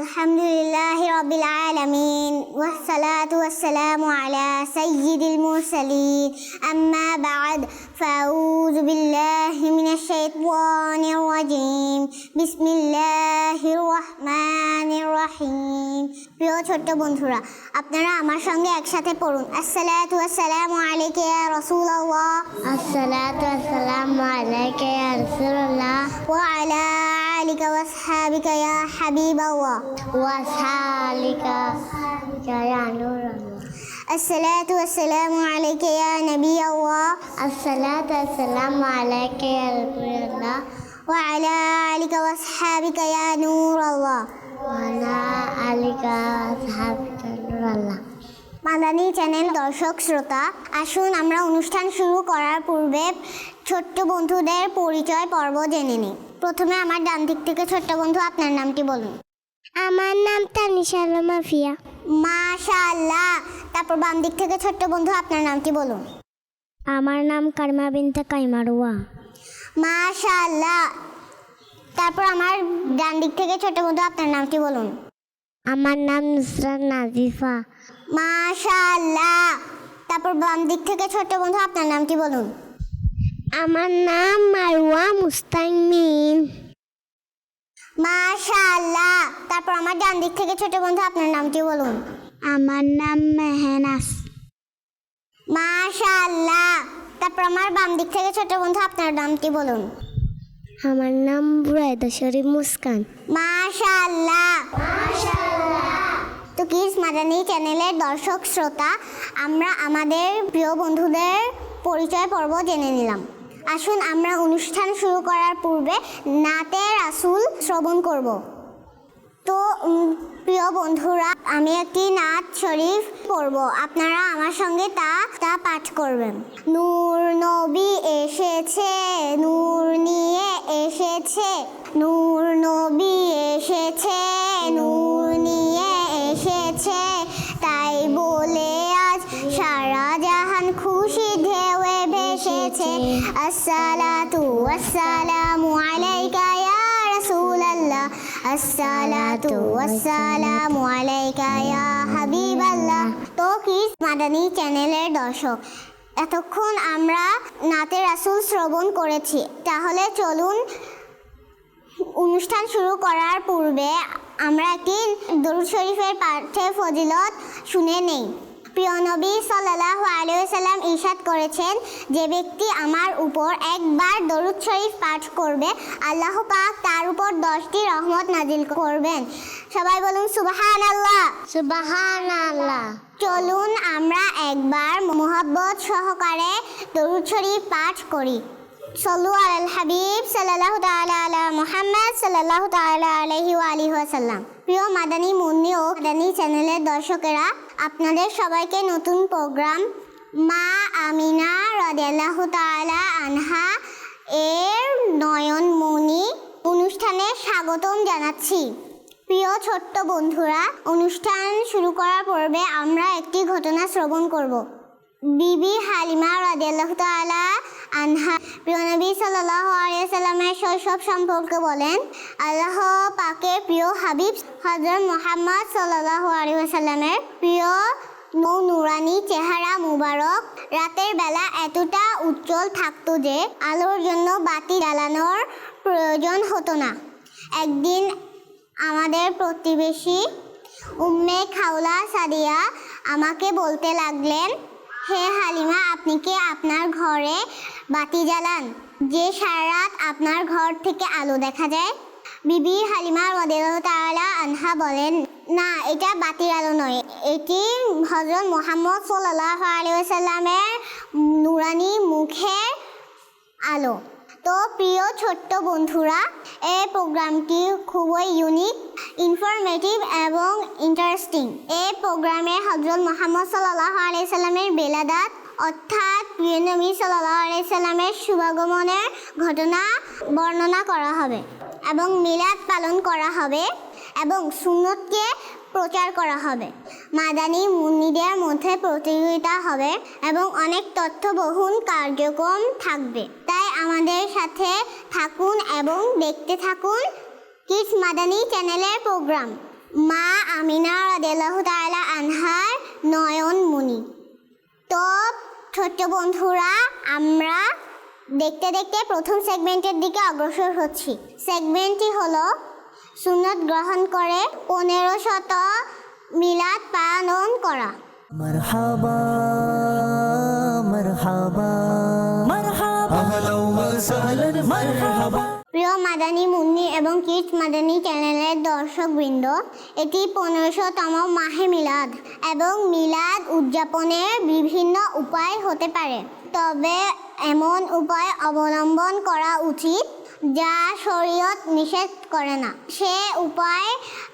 الحمد لله رب العالمين والصلاة والسلام على سيد المرسلين. أما بعد فأعوذ بالله من الشيطان الرجيم بسم الله الرحمن الرحيم প্রিয় ছোট্ট বন্ধুরা আপনারা আমার সঙ্গে একসাথে পড়ুন আসসালাতু আসসালামু আলাইকা ইয়া রাসূলুল্লাহ الصلاة والسلام عليك يا رسول الله وعلى آلك وأصحابك يا حبيب الله وأصحابك يا نور الله الصلاة والسلام عليك يا نبي الله الصلاة والسلام عليك يا رسول الله وعلى آلك وأصحابك يا نور الله وعلى آلك وأصحابك نور الله মাদানী চ্যানেল দর্শক শ্রোতা আসুন আমরা অনুষ্ঠান শুরু করার পূর্বে ছোট্ট বন্ধুদের পরিচয় পর্ব জেনে নিই প্রথমে আমার ডান দিক থেকে ছোট্ট বন্ধু আপনার নামটি বলুন আমার নাম তানিশা মাফিয়া। মাশাআল্লাহ। তারপর বাম দিক থেকে ছোট্ট বন্ধু আপনার নাম নামটি বলুন? আমার নাম কারিমা বিনতে কাইমারুয়া। মাশাআল্লাহ। তারপর আমার ডান দিক থেকে ছোট্ট বন্ধু আপনার নাম নামটি বলুন? আমার নাম নুসরাত নাজিফা। মাশাআল্লাহ। তারপর বাম দিক থেকে ছোট্ট বন্ধু আপনার নাম নামটি বলুন? আমার নাম মারুয়া মুস্তাইমিন। মাশাআল্লাহ। তারপর আমার ডান দিক থেকে ছোট বন্ধু আপনার নামটি বলুন? আমার নাম মেহনাস। মাশাআল্লাহ। তারপর আমার বাম দিক থেকে ছোট বন্ধু আপনার নামটি বলুন? আমার নাম বুরাইদা শরীফ মুস্কান। মাশাআল্লাহ। তো কিস মাদানি চ্যানেলের দর্শক শ্রোতা আমরা আমাদের প্রিয় বন্ধুদের পরিচয় পর্ব জেনে নিলাম। আসুন, আমরা অনুষ্ঠান শুরু করার পূর্বে নাতে রাসুল শ্রবণ করব। তো প্রিয় বন্ধুরা, আমি একটি নাচ শরীফ পড়ব। আপনারা আমার সঙ্গে তা তা পাঠ করবেন। নূর নবী এসেছে, নূর নিয়ে এসেছে, নূর নবী এসেছে, নূর নিয়ে আসসালাতু আসসালামু আলাইকা ইয়া রাসূলাল্লাহ আসসালাতু আসসালামু আলাইকা ইয়া হাবিবাল্লাহ তো কিস মাদানী চ্যানেলের দর্শক, এতক্ষণ আমরা নাতে রাসূল শ্রবণ করেছি। তাহলে চলুন, অনুষ্ঠান শুরু করার পূর্বে আমরা একটি দরুদ শরীফের পাঠে ফজিলত শুনে নেই। প্রিয় নবী সাল্লাল্লাহু আলাইহি সাল্লাম ইরশাদ করেছেন যে ব্যক্তি আমার উপর একবার দরুদ শরীফ পাঠ করবে আল্লাহ পাক তার উপর দশটি রহমত নাজিল করবেন। সবাই বলুন সুবাহান আল্লাহ সুবাহান আল্লাহ চলুন আমরা একবার মোহাব্বত সহকারে দরুদ শরীফ পাঠ করি। সল্লু আল হাবিব সাল্লাল্লাহু তাআলা আলা মুহাম্মদ আলাইহি ওয়া আলিহি ওয়াসাল্লাম প্রিয় মাদানী, মুন্নি ও মাদানী চ্যানেলের দর্শকেরা, আপনাদের সবাইকে নতুন প্রোগ্রাম মা আমিনা রাদিয়াল্লাহু তাআলা আনহা এর নয়নমণি অনুষ্ঠানে স্বাগতম জানাচ্ছি। প্রিয় ছোট্ট বন্ধুরা, অনুষ্ঠান শুরু করার পূর্বে আমরা একটি ঘটনা শ্রবণ করব। বিবি হালিমা রাদিয়াল্লাহু তাআলা আনহা। প্রিয় নবী সাল্লাল্লাহু আলাইহি সাল্লামের শৈশব সম্পর্কে বলেন, আল্লাহ পাকের প্রিয় হাবিব হযরত মুহাম্মদ সাল্লাল্লাহু আলাইহি সাল্লামের প্রিয় নৌ নুরানি চেহারা মুবারক। রাতের বেলা এতটা উজ্জ্বল থাকতো যে আলোর জন্য বাতি জ্বালানোর প্রয়োজন হতো না। একদিন আমাদের প্রতিবেশী উম্মে খাওলা সাদিয়া আমাকে বলতে লাগলেন, হে হালিমা, আপনি কি আপনার ঘরে বাতি জ্বালান যে সারা রাত আপনার ঘর থেকে আলো দেখা যায়? বিবি হালিমা তাআলা আনহা বলেন, না, এটা বাতির আলো নয়। এটি হজরত মোহাম্মদ সাল্লাহ আলিয়াল্লামের নুরানি মুখের আলো। তো প্রিয় ছোট্ট বন্ধুরা এই প্রোগ্রামটি খুবই ইউনিক ইনফরমেটিভ এবং ইন্টারেস্টিং এই প্রোগ্রামে হজরত মোহাম্মদ সাল্লাহ আলাইসাল্লামের বেলাদাত অর্থাৎ প্রিয় নবী সাল্লাহ শুভাগমনের ঘটনা বর্ণনা করা হবে এবং মিলাদ পালন করা হবে এবং সুন্নতকে প্রচার করা হবে। মাদানী মুন্নিদের মধ্যে প্রতিযোগিতা হবে এবং অনেক তথ্যবহুল কার্যক্রম থাকবে। তাই আমাদের সাথে থাকুন এবং দেখতে থাকুন কিডস মাদানী চ্যানেলের প্রোগ্রাম। মা আমিনা রাদিয়াল্লাহু তাআলা আনহার নয়ন মুনি তো ছোট্ট বন্ধুরা আমরা দেখতে দেখতে প্রথম সেগমেন্টের দিকে অগ্রসর হচ্ছি। সেগমেন্টটি হল সুনত গ্রহণ করে পনেরো শত মিলাদ পালন করা। মারহাবা মারহাবা মারহাবা। প্রিয় মাদানী মুন্নি এবং কিট মাদানী চ্যানেলের দর্শকবৃন্দ, এটি পনেরোশোতম মাহে মিলাদ এবং মিলাদ উদযাপনের বিভিন্ন উপায় হতে পারে। তবে এমন উপায় অবলম্বন করা উচিত যা শরীয়ত নিষেধ করে না। সে উপায়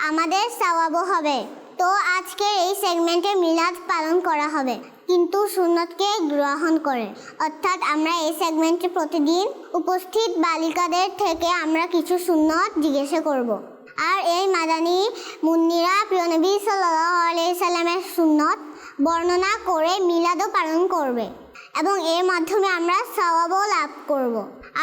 আমাদের সওয়াবও হবে। তো আজকের এই সেগমেন্টে মিলাদ পালন করা হবে। কিন্তু সুন্নতকে গ্রহণ করে অর্থাৎ আমরা এই সেগমেন্টে প্রতিদিন উপস্থিত বালিকাদের থেকে আমরা কিছু সুন্নত জিজ্ঞাসা করব। আর এই মাদানি মুন্নিরা প্রিয় নবী সাল্লাহ সাল্লামের সুন্নত বর্ণনা করে মিলাদও পালন করবে এবং এর মাধ্যমে আমরা সওয়াবও লাভ করব।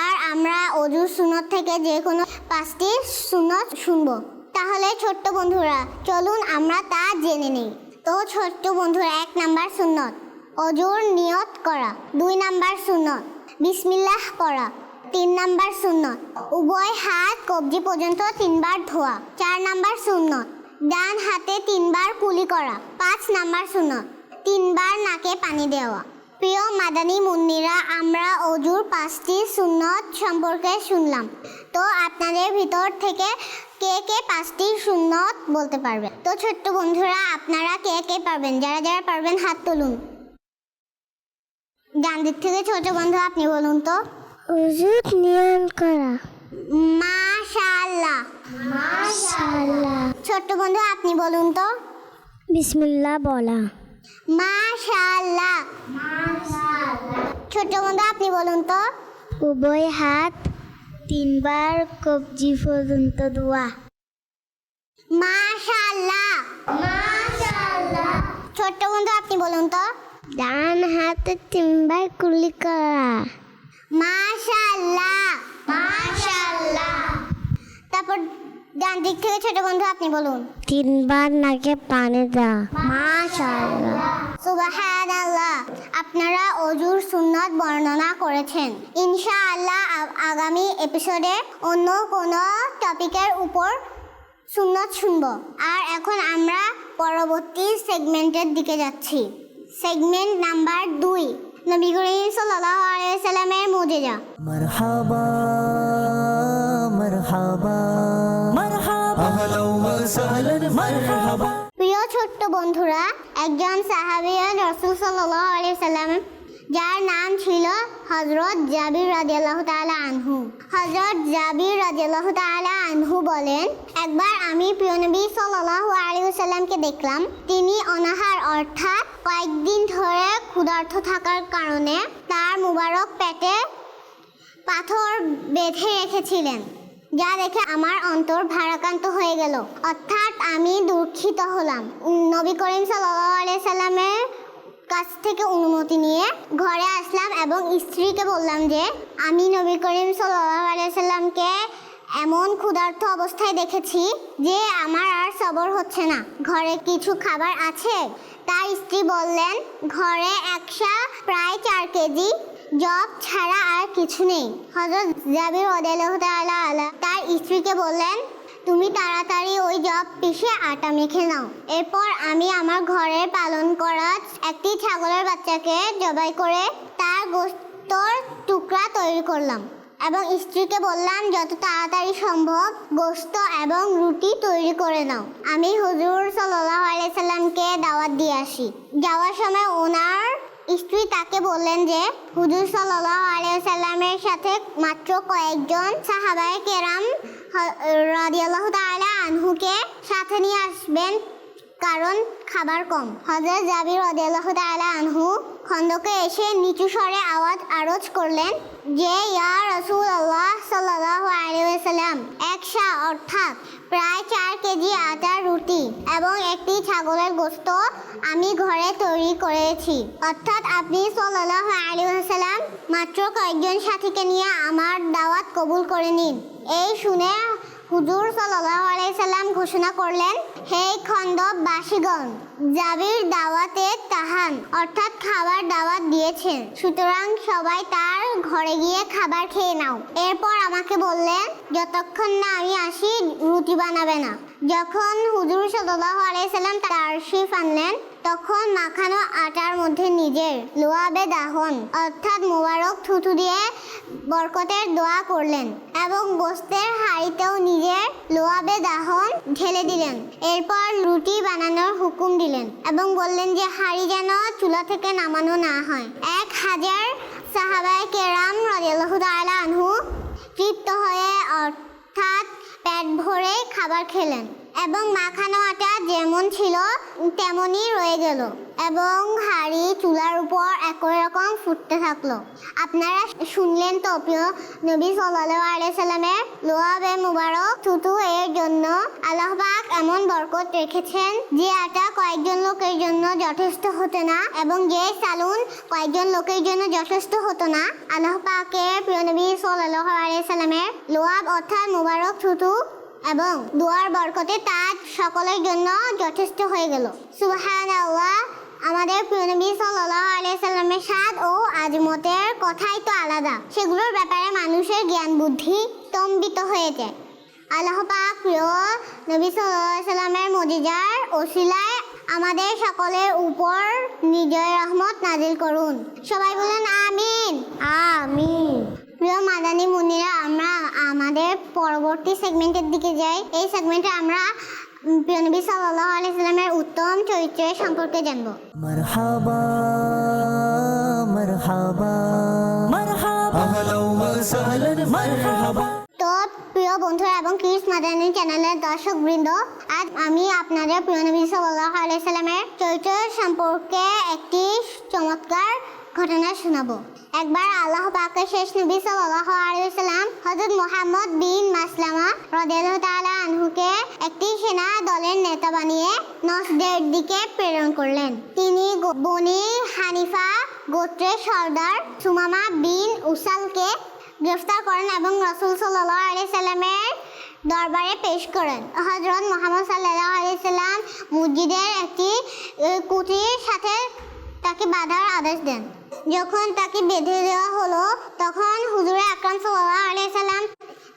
আর আমরা অজুর সুন্নত থেকে যে কোনো পাঁচটি সুন্নত শুনব তাহলে ছোট্ট বন্ধুরা, চলুন আমরা তা জেনে নেই তো ছোট্ট বন্ধুরা, এক নাম্বার সুন্নত। অজুর নিয়ত করা, দুই নাম্বার সুন্নত। বিসমিল্লাহ পড়া, তিন নাম্বার সুন্নত। উভয় হাত কবজি পর্যন্ত তিনবার ধোয়া, চার নাম্বার সুন্নত। ডান হাতে তিনবার কুলি করা, পাঁচ নাম্বার সুন্নত। তিনবার নাকে পানি দেওয়া। প্রিয় মাদানী মুন্নিরা, আমরা অজুর পাঁচটি সুন্নত সম্পর্কে শুনলাম। তো আপনাদের ভিতর থেকে কে কে পাঁচটি সুন্নত বলতে পারবে? তো ছোট্ট বন্ধুরা আপনারা কে কে পারবেন? যারা যারা পারবেন হাত তুলুন। ডান দিক থেকে ছোট বন্ধু আপনি বলুন তো। উজুত নিয়ন করা মাশাআল্লাহ। মাশাআল্লাহ। ছোট্ট বন্ধু আপনি বলুন তো। বিসমিল্লাহ বলা। মাশাআল্লাহ। ছোট্ট বন্ধু আপনি বলুন তো। উভয় হাত তিনবার কবজি পর্যন্ত দোয়া। মাশাআল্লাহ। মাশাআল্লাহ। ছোট্ট বন্ধু আপনি বলুন তো। ডান হাতে তিনবার কুলি করা। মাশাআল্লাহ। মাশাআল্লাহ। তারপর ডান দিক থেকে ছোট বন্ধু আপনি বলুন। তিনবার নাকে পানি দা মাশাআল্লাহ। সুবহানাল্লাহ। আপনারা অজুর সুন্নাত বর্ণনা করেছেন। ইনশাআল্লাহ আগামী এপিসোডে অন্য কোনো টপিকের উপর সুন্নাত শুনব। আর এখন আমরা পরবর্তী সেগমেন্টের দিকে যাচ্ছি। সেগমেন্ট নাম্বার দুই। নবী করিম সাল্লাল্লাহু আলাইহি সাল্লামের মুজিজা। মারহাবা মারহাবা। প্রিয় ছোট্ট বন্ধুরা, একজন সাহাবিয়া রসুল সাল্লাহ সাল্লাম, যার নাম ছিল হজরত জাবির রাজিয়াল্লাহ তাআলা আনহু। হজরত জাবির রাজিয়াল্লাহ তাআলা আনহু বলেন, একবার আমি প্রিয় নবী সাল্লাহ আলী সাল্লামকে দেখলাম। তিনি অনাহার অর্থাৎ কয়েকদিন ধরে ক্ষুধার্ত থাকার কারণে তার মুবারক পেটে পাথর বেঁধে রেখেছিলেন। যা দেখে আমার অন্তর ভারাক্রান্ত হয়ে গেল। অর্থাৎ আমি দুঃখিত হলাম। নবী করিম সাল্লামের কাছ থেকে অনুমতি নিয়ে ঘরে আসলাম এবং স্ত্রীকে বললাম যে, আমি নবী করিম সাল্লাহ সাল্লামকে এমন ক্ষুধার্ত অবস্থায় দেখেছি যে আমার আর সবর হচ্ছে না। ঘরে কিছু খাবার আছে? তার স্ত্রী বললেন, ঘরে একশা প্রায় চার কেজি জব ছাড়া আর কিছু নেই। হজরত জাবির ওদালাহ আলা তার স্ত্রীকে বললেন, তুমি তাড়াতাড়ি ওই জব পিষে আটা মেখে নাও। এরপর আমি আমার ঘরে পালন করা একটি ছাগলের বাচ্চাকে জবাই করে তার গোস্তর টুকরা তৈরি করলাম এবং স্ত্রীকে বললাম, যত তাড়াতাড়ি সম্ভব গোস্ত এবং রুটি তৈরি করে নাও। আমি হুজুর সাল্লাহ আলাইসাল্লামকে দাওয়াত দিয়ে আসি। যাওয়ার সময় ওনার স্ত্রী তাকে বললেন যে, হুজুর সাল্লাহ আলাইসাল্লামের সাথে মাত্র কয়েকজন সাহাবায় কেরাম রাদিয়াল্লাহু তাআলা আনহুকে সাথে নিয়ে আসবেন। কারণ খাবার কম। হজরত জাবির রাদিয়াল্লাহু তাআলা আনহু খন্দকে এসে নিচু স্বরে আওয়াজ আরজ করলেন যে, ইয়া রসুল আল্লাহ সাল্লাল্লাহু আলাইহি ওয়াসাল্লাম একশা অর্থাৎ প্রায় চার কেজি আটা রুটি এবং একটি ছাগলের গোস্ত আমি ঘরে তৈরি করেছি। অর্থাৎ আপনি সাল্লাহ আলী মাত্র কয়েকজন সাথীকে নিয়ে আমার দাওয়াত কবুল করে নিন। এই শুনে হুজুর সাল্লাল্লাহু আলাইহি সাল্লাম ঘোষণা করলেন, হে খন্দবাসীগণ জাবির দাওয়াতে তাহান, অর্থাৎ খাবার দাওয়াত দিয়েছেন। সুতরাং সবাই তার ঘরে গিয়ে খাবার খেয়ে নাও। এরপর আমাকে বললেন যতক্ষণ না আমি আসি, রুটি বানাবে না। যখন হুজুর সাল্লাল্লাহু আলাইহি সাল্লাম তার শিফ আনলেন তখন মাখানো আটার মধ্যে নিজের লোয়াবে দাহন অর্থাৎ মোবারক থুথু দিয়ে বরকতের দোয়া করলেন এবং গোস্তের হাঁড়িতেও নিজের লোয়াবে দাহন ঢেলে দিলেন। এরপর রুটি বানানোর হুকুম দিলেন এবং বললেন যে, হাঁড়ি যেন চুলা থেকে নামানো না হয়। এক হাজার সাহাবায় কেরাম রাদিয়াল্লাহু তাআলা আনহু তৃপ্ত হয়ে, অর্থাৎ পেট ভরে খাবার খেলেন। এবং মাখানো আটা যেমন ছিল, তেমনই রয়ে গেল। এবং হাঁড়ি, চুলার উপর একই রকম ফুটতে থাকল। আপনারা শুনলেন তো, প্রিয় নবী সাল্লাল্লাহু আলাইহি সাল্লামের লোয়াবে মুবারক। থুতু এর জন্য আল্লাহ পাক এমন বরকত রেখেছেন যে আটা কয়েকজন লোকের জন্য যথেষ্ট হতো না এবং যে সালুন কয়েকজন লোকের জন্য যথেষ্ট হতো না। আল্লাহ পাকের প্রিয় নবী সাল্লাল্লাহু আলাইহি সাল্লামের লোয়াব অর্থাৎ মুবারক থুতু এবং দোয়ার বরকতে তাজ সকলের জন্য যথেষ্ট হয়ে গেল। সুবহান আল্লাহ আমাদের প্রিয় নবী সাল্লাল্লাহু আলাইহি সাল্লামের স্বাদ ও আজমতের কথাই তো আলাদা। সেগুলোর ব্যাপারে মানুষের জ্ঞান বুদ্ধি স্তম্ভিত হয়ে যায় আল্লাহ পাক প্রিয় নবী সাল্লামের মজিজার ওসিলায় আমাদের সকলের উপর নিজের রহমত নাজিল করুন। সবাই বলেন, আমিন। আমিন। প্রিয় মাদানি মুনিরা আমরা আমাদের পরবর্তী সেগমেন্টের দিকে যাই। এই সেগমেন্টে আমরা প্রিয়নবী নবী সাল্লাল্লাহু উত্তম চরিত্রের সম্পর্কে জানব। তো প্রিয় বন্ধুরা এবং ক্রিস মাদানি চ্যানেলের দর্শক বৃন্দ আজ আমি আপনাদের প্রিয়নবী সাল্লাহ সাল্লাল্লাহু সাল্লামের চরিত্র সম্পর্কে একটি চমৎকার ঘটনা শোনাবো। একবার আল্লাহ পাকের শেষ নবী সাল্লাল্লাহু আলাইহি সাল্লাম হযরত মুহাম্মদ বিন মাসলামা রাদিয়াল্লাহু তাআলা আনহুকে একটি সেনা দলের নেতা বানিয়ে নসদের দিকে প্রেরণ করলেন। তিনি বনি হানিফা গোত্রের সর্দার সুমামা বিন উসালকে গ্রেফতার করেন এবং রসুল সাল্লাহ আলি সাল্লামের দরবারে পেশ করেন। হজরত মোহাম্মদ সাল্লাহ আলি সাল্লাম মসজিদের একটি কুটির সাথে তাকে বাঁধার আদেশ দেন। যখন তাকে বেঁধে দেওয়া হলো, তখন হুজুরে আকরাম সাল্লাহ আলাইহি সাল্লাম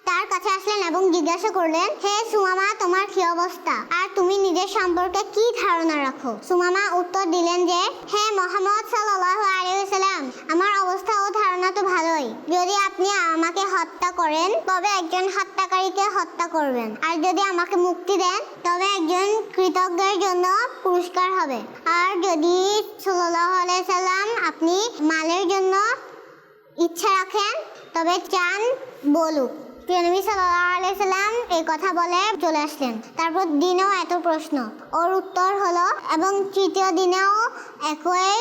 তার কাছে আসলেন এবং জিজ্ঞাসা করলেন, হে সুমামা, তোমার কি অবস্থা? আর তুমি নিজের সম্পর্কে কি ধারণা রাখো? সুমামা উত্তর দিলেন যে, হে মোহাম্মদ সাল্লাম আমার অবস্থা ও ধারণা তো ভালোই। যদি আপনি আমাকে হত্যা করেন, তবে একজন হত্যাকারীকে হত্যা করবেন। আর যদি আমাকে মুক্তি দেন, তবে একজন কৃতজ্ঞের জন্য পুরস্কার হবে। আর যদি সাল্লাম আপনি মালের জন্য ইচ্ছা রাখেন, তবে চান বলুক। প্রিয় নবী সাল্লাম এই কথা বলে চলে আসলেন। তারপর দিনেও এত প্রশ্ন। ওর উত্তর হলো এবং তৃতীয় দিনেও একই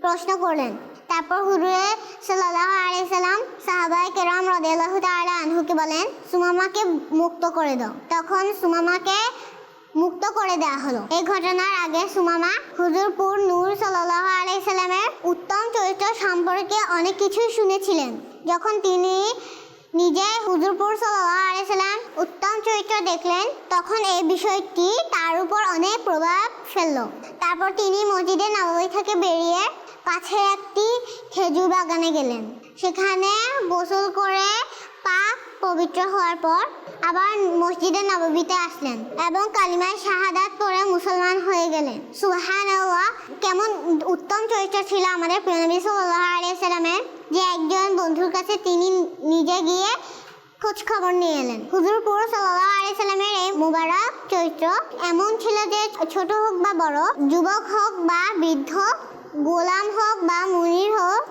প্রশ্ন করলেন। তারপর হুজুরে সাল্লাল্লাহু আলাইহি সাল্লাম সাহাবায়ে কেরাম রাদিয়াল্লাহু তাআলা আনহুকে বলেন, সুমামাকে মুক্ত করে দাও। তখন সুমামাকে মুক্ত করে দেওয়া হলো। এই ঘটনার আগে সুমামা হুজুরপুর নূর সাল্লাল্লাহু আলাইহি সাল্লামের উত্তম চরিত্র সম্পর্কে অনেক কিছুই শুনেছিলেন। যখন তিনি নিজে হুজুরপুর সাল্লাম উত্তম চরিত্র দেখলেন, তখন এই বিষয়টি তার উপর অনেক প্রভাব ফেলল। তারপর তিনি মসজিদে নবাবি থেকে বেরিয়ে কাছে একটি খেজুর বাগানে গেলেন। সেখানে গোসল করে পাক পবিত্র হওয়ার পর আবার মসজিদে নববীতে আসলেন এবং কালিমায় শাহাদাত পড়ে মুসলমান হয়ে গেলেন। সুহান কেমন উত্তম চরিত্র ছিল আমাদের সাল্লাল্লাহু আলাইহি সাল্লামের, যে একজন বন্ধুর কাছে তিনি নিজে গিয়ে খোঁজ খবর নিয়ে এলেন। হুজুরপুর সাল্লাল্লাহু আলাইহি সাল্লামের এই মুবারক চরিত্র এমন ছিল যে ছোট হোক বা বড়, যুবক হোক বা বৃদ্ধ, গোলাম হোক বা মুনির হোক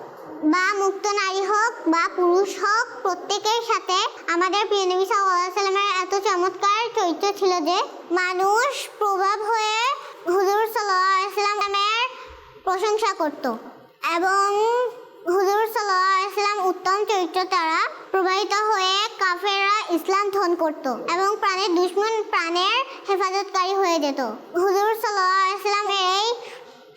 বা মুক্ত নারী হোক বা পুরুষ হোক, প্রত্যেকের সাথে আমাদের প্রিয় নবী সাল্লামের এত চমৎকার চরিত্র ছিল যে মানুষ প্রভাব হয়ে হুজুর সাল্লামের প্রশংসা করত। এবং হুজুর সাল্লাম উত্তম চরিত্র দ্বারা প্রবাহিত হয়ে কাফেররা ইসলাম ধন করত এবং প্রাণের দুশ্মন প্রাণের হেফাজতকারী হয়ে যেত। হুজুর আলাইহি এই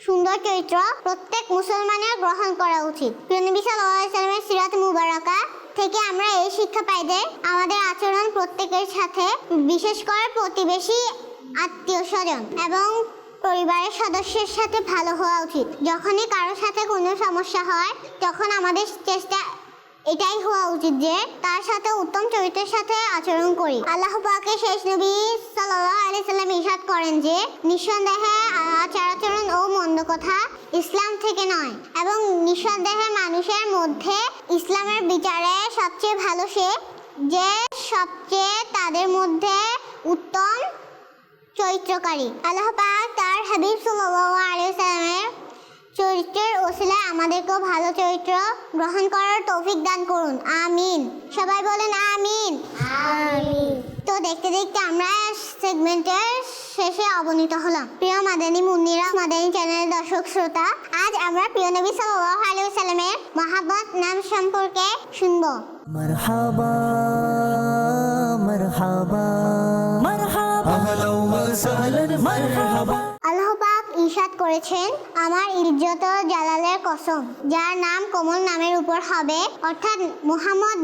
সুন্দর চরিত্র প্রত্যেক মুসলমানের গ্রহণ করা উচিত। প্রিয় নবী সাল্লামের সিরাত মুবারাকা থেকে আমরা এই শিক্ষা পাই যে আমাদের আচরণ প্রত্যেকের সাথে, বিশেষ করে প্রতিবেশী আত্মীয় স্বজন এবং পরিবারের সদস্যের সাথে ভালো হওয়া উচিত। যখনই কারোর সাথে কোনো সমস্যা হয়, তখন আমাদের চেষ্টা এটাই হওয়া উচিত যে তার সাথে উত্তম চরিত্রের সাথে আচরণ করি। আল্লাহ পাকে শেষ নবী সাল্লাল্লাহু আলাইহি সাল্লাম ইরশাদ করেন যে, নিঃসন্দেহে আচার আচরণ ও মন্দ কথা ইসলাম থেকে নয়। এবং নিঃসন্দেহে মানুষের মধ্যে ইসলামের বিচারে সবচেয়ে ভালো সে, যে সবচেয়ে তাদের মধ্যে উত্তম চরিত্রকারী। আল্লাহ পাক তার হাবিব সাল্লাল্লাহু আলাইহি সাল্লামের চরিত্রের ওসিলায় আমাদেরকেও ভালো চরিত্র গ্রহণ করার তৌফিক দান করুন। আমিন। সবাই বলেন আমিন। তো দেখতে দেখতে আমরা সেগমেন্টের শেষে অবনীত হলাম। প্রিয় মাদানী মুন্নিরা মাদানী চ্যানেলের দর্শক শ্রোতা আজ আমরা প্রিয় নবী সাল্লাল্লাহু আলাইহি সাল্লামের মহাব্বত নাম সম্পর্কে শুনব। মারহাবা মারহাবা। করেছেন আমার ইজ্জত জালালের কসম, যার নাম কোমল নামের উপর হবে, অর্থাৎ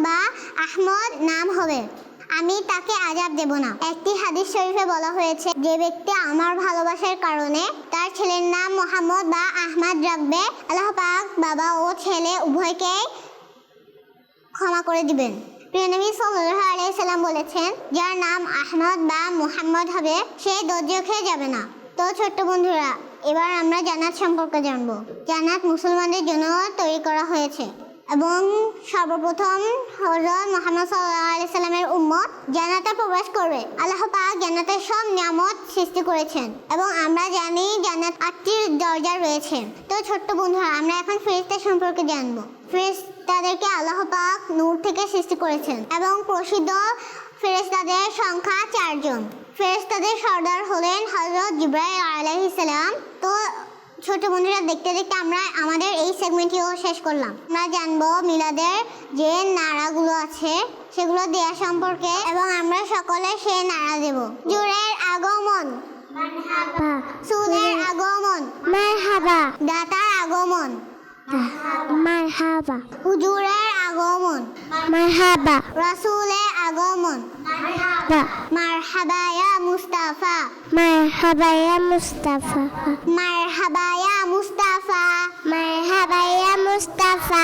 বা আহমদ নাম হবে। আমি তাকে আজাব দেব না। একটি হাদিস শরীফে বলা হয়েছে, যে ব্যক্তি আমার ভালোবাসার কারণে তার ছেলের নাম মোহাম্মদ বা আহমদ রাখবে, আল্লাহ পাক বাবা ও ছেলে উভয়কেই ক্ষমা করে দিবেন। প্রিয় নবী সাল্লাল্লাহু আলাইহি সাল্লাম বলেছেন যার নাম আহমদ বা মুহাম্মদ হবে সে দর্জিও খেয়ে যাবে না। তো ছোট্ট বন্ধুরা, এবার আমরা জান্নাত সম্পর্কে জানব। জান্নাত মুসলমানদের জন্য তৈরি করা হয়েছে। এবং সর্বপ্রথম হজরত মোহাম্মদ সাল্লাহ সাল্লামের উম্মত জান্নাতে প্রবেশ করবে। আল্লাহ পাক জান্নাতের সব নিয়ামত সৃষ্টি করেছেন এবং আমরা জানি জান্নাত আটটি দরজা রয়েছে। তো ছোট্ট বন্ধুরা, আমরা এখন ফেরেশতা সম্পর্কে জানব। ফেরেশতাদেরকে আল্লাহ পাক নূর থেকে সৃষ্টি করেছেন এবং প্রসিদ্ধ ফেরেশতাদের সংখ্যা চারজন। ফেরেশতাদের সর্দার হলেন হজরত জিব্রাইল আলাইহিস সালাম। তো ছোট বন্ধুরা দেখতে দেখতে আমরা আমাদের এই সেগমেন্টটিও শেষ করলাম। আমরা জানব মিলাদের যে নাড়াগুলো আছে সেগুলো দেয়া সম্পর্কে এবং আমরা সকলে সেই নাড়া দেব। জোরের আগমন। সুদের আগমন। দাতার আগমন। মারহাবা। হুজুরের আগমন। মারহাবা। রাসূলের আগমন। মারহাবা। ইয়া মুস্তাফা। মারহাবা ইয়া মুস্তাফা। মারহাবা ইয়া মুস্তাফা। মারহাবা ইয়া মুস্তাফা।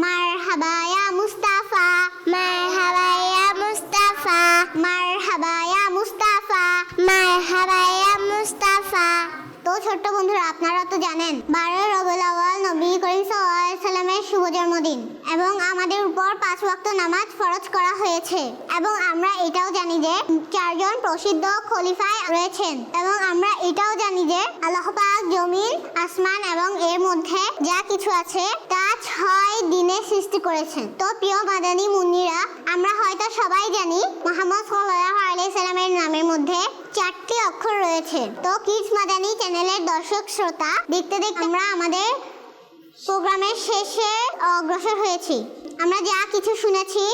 মারহাবা ইয়া মুস্তাফা। মারহাবা ইয়া মুস্তাফা। মারহাবা ইয়া মুস্তাফা। মারহাবা ইয়া মুস্তাফা। তো ছোট্ট বন্ধুরা আপনারা তো জানেন বারোই রবিউল আওয়াল নবী করিম সাল্লাল্লাহু আলাইহি সাল্লামের শুভ জন্মদিন এবং আমাদের উপর পাঁচ ওয়াক্ত নামাজ ফরজ করা হয়েছে এবং আমরা এটাও জানি যে চারজন প্রসিদ্ধ খলিফায় রয়েছেন এবং আমরা এটাও জানি যে আল্লাহ জমিন, আসমান এবং এর মধ্যে যা কিছু আছে তা ছয় দিনে সৃষ্টি করেছেন। তো প্রিয় মাদানী মুন্নিরা, আমরা হয়তো সবাই জানি মোহাম্মদ সাল্লাল্লাহু আলাইহি সাল্লামের নামের মধ্যে চারটি অক্ষর রয়েছে। তো কিডস মাদানী চ্যানেলের দর্শক, শ্রোতা, দেখতে দেখতে আমরা আমাদের প্রোগ্রামের শেষে অগ্রসর হয়েছি। আমরা যা কিছু শুনেছি,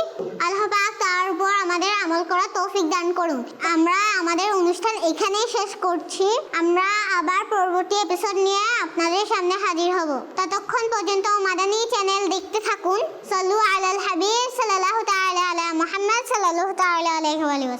আল্লাহ পাক তার উপর আমাদের আমল করা তৌফিক দান করুন। আমরা আমাদের অনুষ্ঠান এখানেই শেষ করছি। আমরা আবার পরবর্তী এপিসোড নিয়ে আপনাদের সামনে হাজির হব। ততক্ষণ পর্যন্ত মাদানী চ্যানেল দেখতে থাকুন। সল্লু আলাল হাবিব সাল্লাল্লাহু তাআলা আলা মুহাম্মদ সাল্লাল্লাহু তাআলা আলাইহি ওয়া